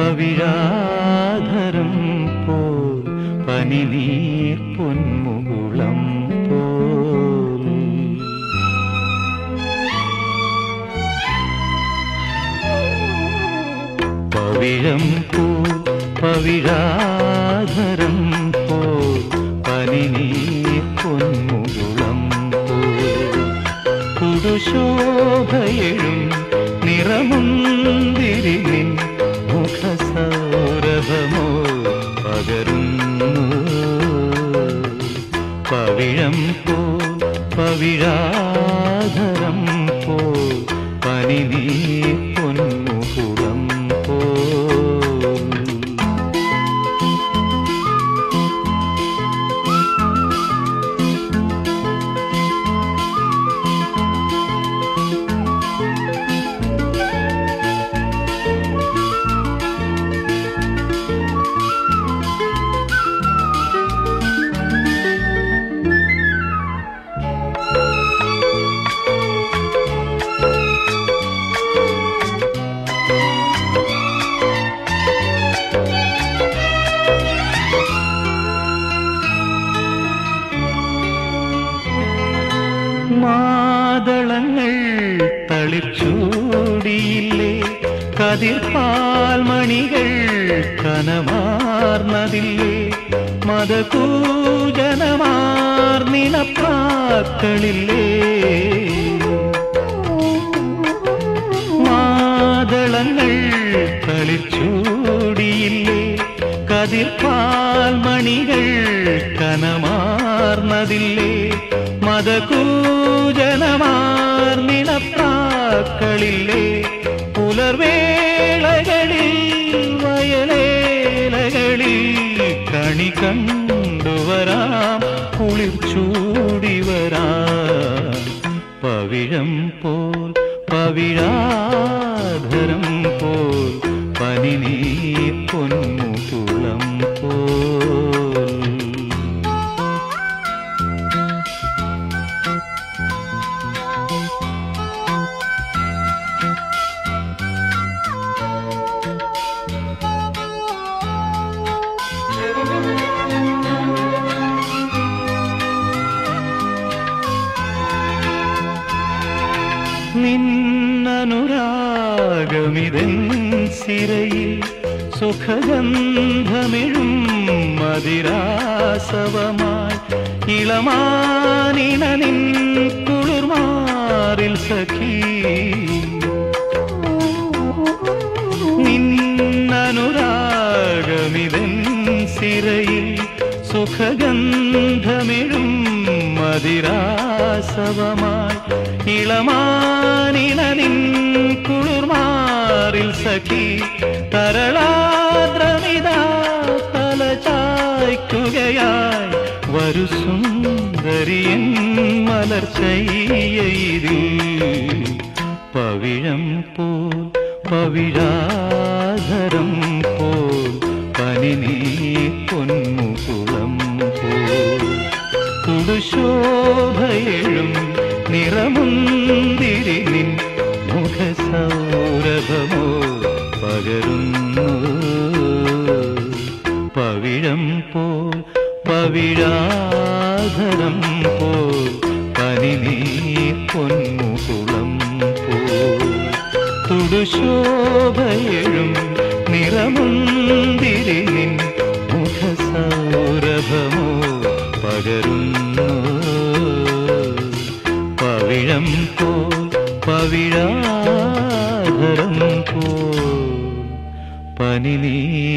പവിഴാധരം പോ പനിനീർ പൊന്മുകുളം പോൽ പവിഴം പൂ പവിഴാ പവിഴം പോ പവിഴാധരം പോ പനിനീ മാതളങ്ങൾ തളിച്ചൂടിയില്ലേ കതിർപ്പാൽ മണികൾ കനമാർന്നതില്ലേ? മതകൂജനമാർന്നിണപ്പാക്കളില്ലേ മാതളങ്ങൾ തളിച്ചൂടിയില്ലേ കതിർപ്പാൽ മണികൾ കനമാർന്നതില്ലേ? മതകൂജനമാർന്നിണപ്രാക്കളില്ലേ പുലർവേളകളിൽ വയലേലകളിൽ കണി കണ്ടുവരാം കുളിർച്ചൂടി വരാ. പവിഴം പോൽ പവിഴാധരം പോൽ പനിനീ പൊന്നു നിന്നനുരാഗമിതൻ സിരയിൽ സുഖഗന്ധമിഴും മതിരാസവമായി ഇളമാനിന നിൻ കുളിർമാറിൽ സഖീ. നിന്നനുരാഗമിതൻ സിരയിൽ സുഖഗന്ധമിഴും മതിരാസവമായി ഇളമാനിണനിൻ കുളിർമാറിൽ സഖി തരളാദ്രമിതാ തല ചായ്ക്കുകയായി. വരു സുന്ദരിയൻ മലർച്ചയ്യതിൽ പവിഴം പോൽ പവിഴാധരം പോൽ പനിനീ പൊന്നു കുടുശോഭയഴും നിറമുന്തിരി നിൻ മുഖസൗരഭമോ പകരുന്നു. പവിഴം പോൽ പവിഴാധരം പോൽ പനിനീ. പൊന്മുകുളം പവിഴാധരം പോൽ പനിനീർ പൊൻ